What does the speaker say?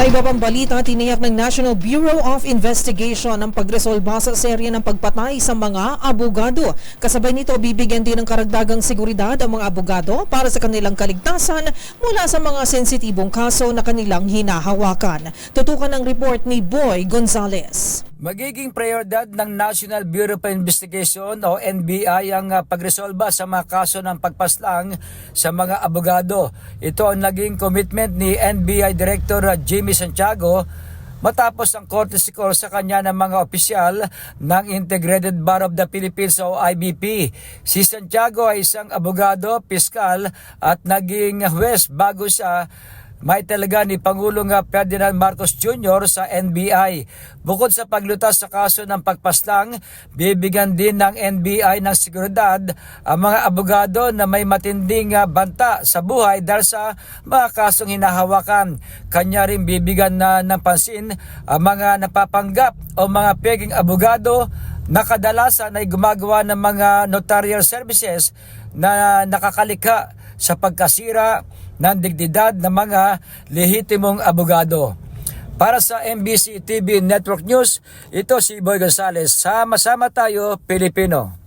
Sa iba pang balita, tiniyak ng National Bureau of Investigation ang pagresolba sa serye ng pagpatay sa mga abogado. Kasabay nito, bibigyan din ng karagdagang seguridad ang mga abogado para sa kanilang kaligtasan mula sa mga sensitibong kaso na kanilang hinahawakan. Tutukan ang report ni Boy Gonzales. Magiging prioridad ng National Bureau of Investigation o NBI ang uh, pagresolba sa mga kaso ng pagpaslang sa mga abogado. Ito ang naging commitment ni NBI Director uh, Jimmy Santiago matapos ang courtesy call sa kanya ng mga opisyal ng Integrated Bar of the Philippines o IBP. Si Santiago ay isang abogado, piskal at naging huwes bago siya may talaga ni Pangulong Ferdinand Marcos Jr. sa NBI. Bukod sa paglutas sa kaso ng pagpaslang, bibigyan din ng NBI ng seguridad ang mga abogado na may matinding banta sa buhay dahil sa mga kasong hinahawakan. Kanya rin bibigyan na ng pansin ang mga napapanggap o mga peging abogado na kadalasan ay gumagawa ng mga notarial services na nakakalikha sa pagkasira ng dignidad ng mga lehitimong abogado. Para sa MBC TV Network News, ito si Boy Gonzales. Sama-sama tayo, Pilipino.